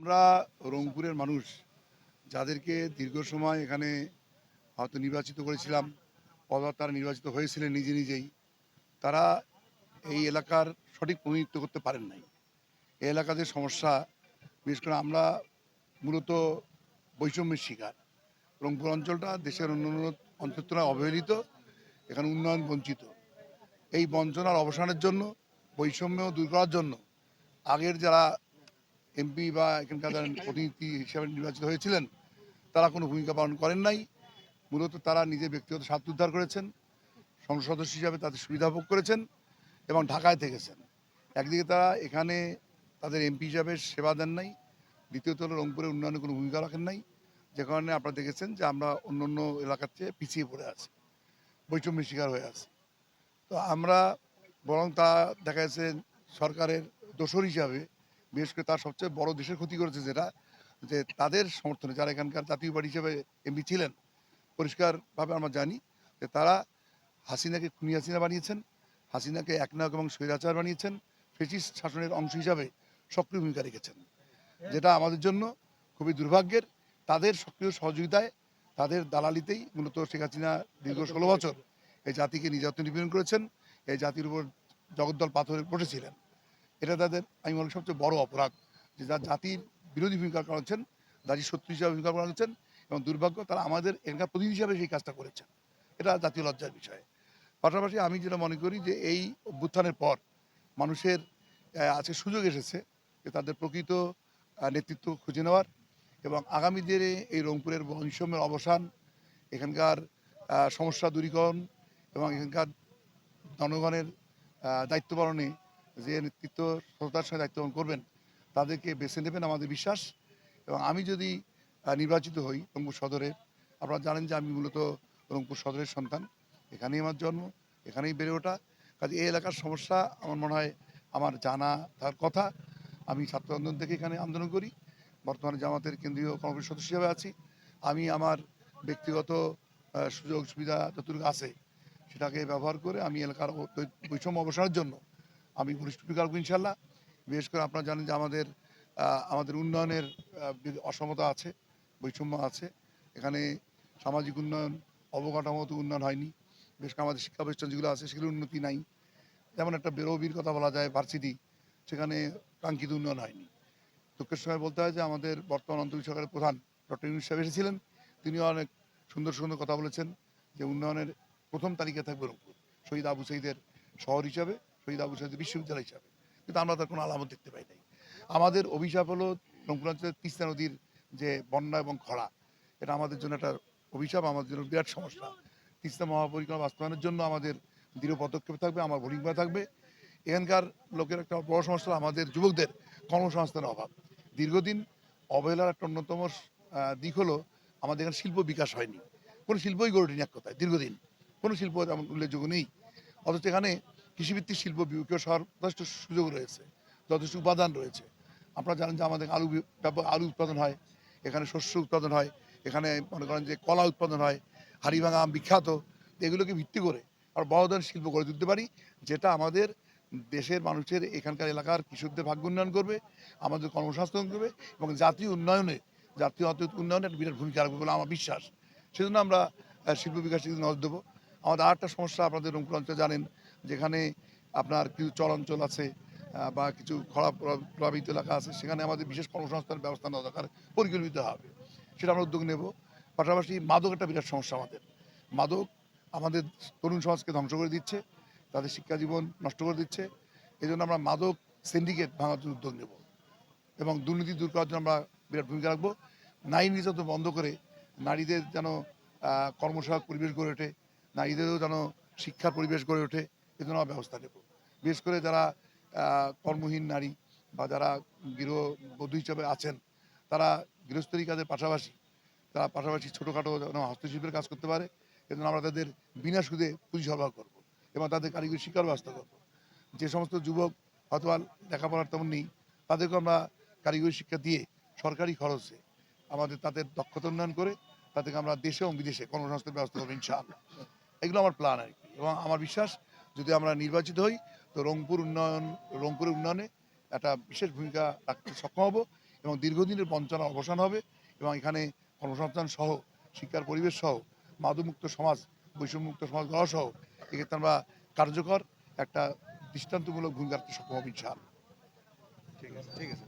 আমরা রংপুরের মানুষ, যাদেরকে দীর্ঘ সময় এখানে হয়তো নির্বাচিত করেছিলাম অথবা তারা নির্বাচিত হয়েছিলেন নিজে নিজেই, তারা এই এলাকার সঠিক প্রতিনিধিত্ব করতে পারেন নাই। এই এলাকাতে সমস্যা, বিশেষ করে আমরা মূলত বৈষম্যের শিকার। রংপুর অঞ্চলটা দেশের অন্যান্য অঞ্চল তুলনায় অবহেলিত, এখানে উন্নয়ন বঞ্চিত। এই বঞ্চনার অবসানের জন্য, বৈষম্য দূর করার জন্য আগের যারা এমপি বা এখানকার প্রতিনিধি হিসাবে নির্বাচিত হয়েছিলেন, তারা কোনো ভূমিকা পালন করেন নাই। মূলত তারা নিজের ব্যক্তিগত স্বার্থ উদ্ধার করেছেন, সংসদ সদস্য হিসাবে তাদের সুবিধা ভোগ করেছেন এবং ঢাকায় থেকেছেন। একদিকে তারা এখানে তাদের এমপি হিসাবে সেবা দেন নাই, দ্বিতীয়ত হলো রংপুরের উন্নয়নে কোনো ভূমিকা রাখেন নাই, যে কারণে আপনারা দেখেছেন যে আমরা অন্য অন্য এলাকার চেয়ে পিছিয়ে পড়ে আছি, বৈষম্যের শিকার হয়ে আছি। তো আমরা বরং তা দেখা যাচ্ছে সরকারের দোষর হিসাবে বিশেষ করে তার সবচেয়ে বড় দেশের ক্ষতি করেছে যেটা, যে তাদের সমর্থনে যারা এখানকার জাতীয় পার্টি হিসেবে এমপি ছিলেন, পরিষ্কারভাবে আমরা জানি যে তারা হাসিনাকে খুনি হাসিনা বানিয়েছেন, হাসিনাকে একনায়ক এবং স্বৈরাচার বানিয়েছেন, ফেসিস্ট শাসনের অংশ হিসাবে সক্রিয় ভূমিকা রেখেছেন, যেটা আমাদের জন্য খুবই দুর্ভাগ্যের। তাদের সক্রিয় সহযোগিতায় তাদের দালালিতেই মূলত শেখ হাসিনা দীর্ঘ ষোলো বছর এই জাতিকে নির্যাতন নিপীড়ন করেছেন, এই জাতির উপর জগদ্দল পাথরে বসেছিলেন। এটা তাদের, আমি করি সবচেয়ে বড় অপরাধ যে যার জাতির বিরোধী ভূমিকা করেছেন জাতির শত্রু হিসাবে ভূমিকা করেছেন এবং দুর্ভাগ্য তারা আমাদের এখানকার প্রতিনিধি হিসাবে সেই কাজটা করেছেন। এটা জাতীয় লজ্জার বিষয়। পাশাপাশি আমি যেটা মনে করি যে এই অভ্যুত্থানের পর মানুষের আজকে সুযোগ এসেছে যে তাদের প্রকৃত নেতৃত্ব খুঁজে নেওয়ার এবং আগামী দিনে এই রংপুরের বৈষম্যের অবসান, এখানকার সমস্যা দূরীকরণ এবং এখানকার জনগণের দায়িত্ব পালনে যে নেতৃত্ব সততার সঙ্গে দায়িত্ব পালন করবেন, তাদেরকে বেছে নেবেন আমাদের বিশ্বাস। এবং আমি যদি নির্বাচিত হই রংপুর সদরের আপনারা জানেন যে আমি মূলত রংপুর সদরের সন্তান। এখানেই আমার জন্ম, এখানেই বেড়ে ওঠা। কাজে এই এলাকার সমস্যা আমার মনে হয় আমার জানা তার কথা। আমি ছাত্র আন্দোলন থেকে এখানে আন্দোলন করি। বর্তমানে জামাতের কেন্দ্রীয় কংগ্রেস সদস্য হিসাবে আছি। আমি আমার ব্যক্তিগত সুযোগ সুবিধা যতটুকু আছে, সেটাকে ব্যবহার করে আমি এলাকার বৈষম্য অবসানের জন্য আমি বলিষ্ঠ ভূমিকা রাখব ইনশাল্লাহ বিশেষ করে আপনারা জানেন যে আমাদের আমাদের উন্নয়নের অসমতা আছে, বৈষম্য আছে। এখানে সামাজিক উন্নয়ন, অবকাঠামোগত উন্নয়ন হয়নি। করে আমাদের শিক্ষা প্রতিষ্ঠান যেগুলো আছে, সেগুলোর উন্নতি নাই। যেমন একটা বেরোবির কথা বলা যায়, ভার্সিটি, সেখানে কাঙ্ক্ষিত উন্নয়ন হয়নি। দুঃখের সময় বলতে হয় যে আমাদের বর্তমান অন্তর্গত সরকারের প্রধান ডক্টর ইউনুস সাহেব এসেছিলেন। তিনিও অনেক সুন্দর সুন্দর কথা বলেছেন যে উন্নয়নের প্রথম তালিকায় থাকবে রংপুর, শহীদ আবু সাইদের শহর হিসাবে। শহীদ আবু সাইদের বিশ্ববিদ্যালয় হিসাবে। কিন্তু আমরা তার কোনো আলামত দেখতে পাই নাই। আমাদের অভিশাপ হলো রংপুর তিস্তা নদীর যে বন্যা এবং খরা। এটা আমাদের জন্য একটা অভিশাপ, আমাদের জন্য বিরাট সমস্যা। তিস্তা মহাপরিকল্পনা বাস্তবায়নের জন্য আমাদের দৃঢ় পদক্ষেপ থাকবে, আমার ভূমিকা থাকবে। এখানকার লোকের একটা বড় সমস্যা আমাদের যুবকদের কর্মসংস্থানের অভাব। দীর্ঘদিন অবহেলার একটা অন্যতম দিক হলো আমাদের এখানে শিল্প বিকাশ হয়নি। কোনো শিল্পই গড়ে ওঠেনি এক কথায়, দীর্ঘদিন। কোনো শিল্প তেমন উল্লেখযোগ্য নেই। অথচ এখানে কৃষিভিত্তিক শিল্প হওয়ার যথেষ্ট সুযোগ রয়েছে, যথেষ্ট উপাদান রয়েছে। আপনারা জানেন যে আমাদের আলু আলু উৎপাদন হয়, এখানে শস্য উৎপাদন হয়, এখানে মনে করেন যে কলা উৎপাদন হয়, হাড়িভাঙা আম বিখ্যাত এগুলোকে ভিত্তি করে আর বড় ধরনের শিল্প গড়ে তুলতে পারি, যেটা আমাদের দেশের মানুষের এখানকার এলাকার কৃষকদের ভাগ্য উন্নয়ন করবে, আমাদের কর্মসংস্থান করবে এবং জাতীয় উন্নয়নে, জাতীয় অর্থনৈতিক উন্নয়নে একটা বিরাট ভূমিকা রাখবে বলে আমার বিশ্বাস। সেজন্য আমরা শিল্প বিকাশের নজর দেবো। আমাদের আরেকটা সমস্যা, আপনাদের রংপুর অঞ্চলে জানেন যেখানে আপনার কিছু চর অঞ্চল আছে বা কিছু খরা প্র- প্লাবিত এলাকা আছে, সেখানে আমাদের বিশেষ কর্মসংস্থানের ব্যবস্থা নেওয়া দরকার, পরিকল্পিত হবে। সেটা আমরা উদ্যোগ নেব। পাশাপাশি মাদক একটা বিরাট সমস্যা আমাদের। মাদক আমাদের তরুণ সমাজকে ধ্বংস করে দিচ্ছে, তাদের শিক্ষা জীবন নষ্ট করে দিচ্ছে। এই জন্য আমরা মাদক সিন্ডিকেট ভাঙার জন্য উদ্যোগ নেব এবং দুর্নীতি দূর করার জন্য আমরা বিরাট ভূমিকা রাখব। নারী নির্যাতন বন্ধ করে নারীদের যেন কর্মসহায়ক পরিবেশ গড়ে ওঠে, নারীদেরও যেন শিক্ষার পরিবেশ গড়ে ওঠে। এ ব্যবস্থা নেব। বিশেষ করে যারা কর্মহীন নারী বা যারা গৃহ বধূ হিসাবে আছেন, তারা গৃহস্থলী কাজের পাশাপাশি, তারা পাশাপাশি ছোটোখাটো যেন হস্তশিল্পের কাজ করতে পারে, এজন্য আমরা তাদের বিনা সুদে পুঁজি সরবরাহ করব এবং তাদের কারিগরি শিক্ষার ব্যবস্থা করব। যে সমস্ত যুবক হয়তো লেখাপড়ার তেমন নেই তাদেরকে আমরা কারিগরি শিক্ষা দিয়ে সরকারি খরচে আমাদের তাদের দক্ষতা উন্নয়ন করে তাদেরকে আমরা দেশে এবং বিদেশে কর্মসংস্থানের ব্যবস্থা করব ইনশাআল্লাহ। এগুলো আমার প্ল্যান আর কি এবং আমার বিশ্বাস যদি আমরা নির্বাচিত হই, তো রংপুর উন্নয়ন রংপুরের উন্নয়নে একটা বিশেষ ভূমিকা রাখতে সক্ষম হব এবং দীর্ঘদিনের বঞ্চনার অবসান হবে এবং এখানে কর্মসংস্থান সহ, শিক্ষার পরিবেশ সহ, মাদকমুক্ত সমাজ, বৈষম্যমুক্ত সমাজ গড়া সহ, এক্ষেত্রে আমরা কার্যকর একটা দৃষ্টান্তমূলক ভূমিকা রাখতে সক্ষম হব ইনশাআল্লাহ। ঠিক আছে ঠিক আছে।